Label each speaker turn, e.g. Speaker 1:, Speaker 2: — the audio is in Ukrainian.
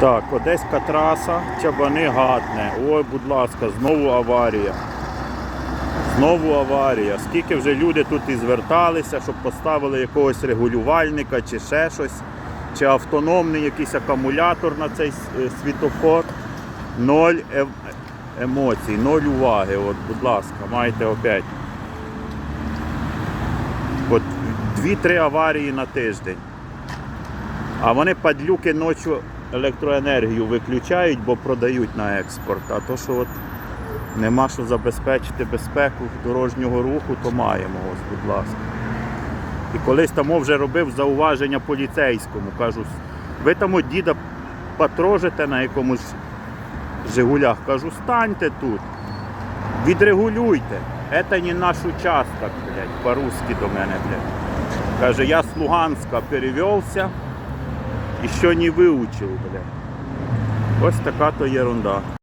Speaker 1: Так, одеська траса, чабани гатне. Ой, будь ласка, знову аварія. Знову аварія. Скільки вже люди тут і зверталися, щоб поставили якогось регулювальника чи ще щось, чи автономний якийсь акумулятор на цей е, світофор. Ноль ем- емоцій, ноль уваги. От, будь ласка, маєте опять. От дві-три аварії на тиждень. А вони падлюки ночі електроенергію виключають, бо продають на експорт. А то, що от нема що забезпечити безпеку дорожнього руху, то маємо, ось, будь ласка. І колись там вже робив зауваження поліцейському. Кажу, ви там от діда патрожите на якомусь Жигулях. Кажу, станьте тут, відрегулюйте. Це не наш участок, блядь, по-русски до мене, блядь. Каже, я з Луганська перевелся, і що не виучив, блядь. Ось така то ерунда.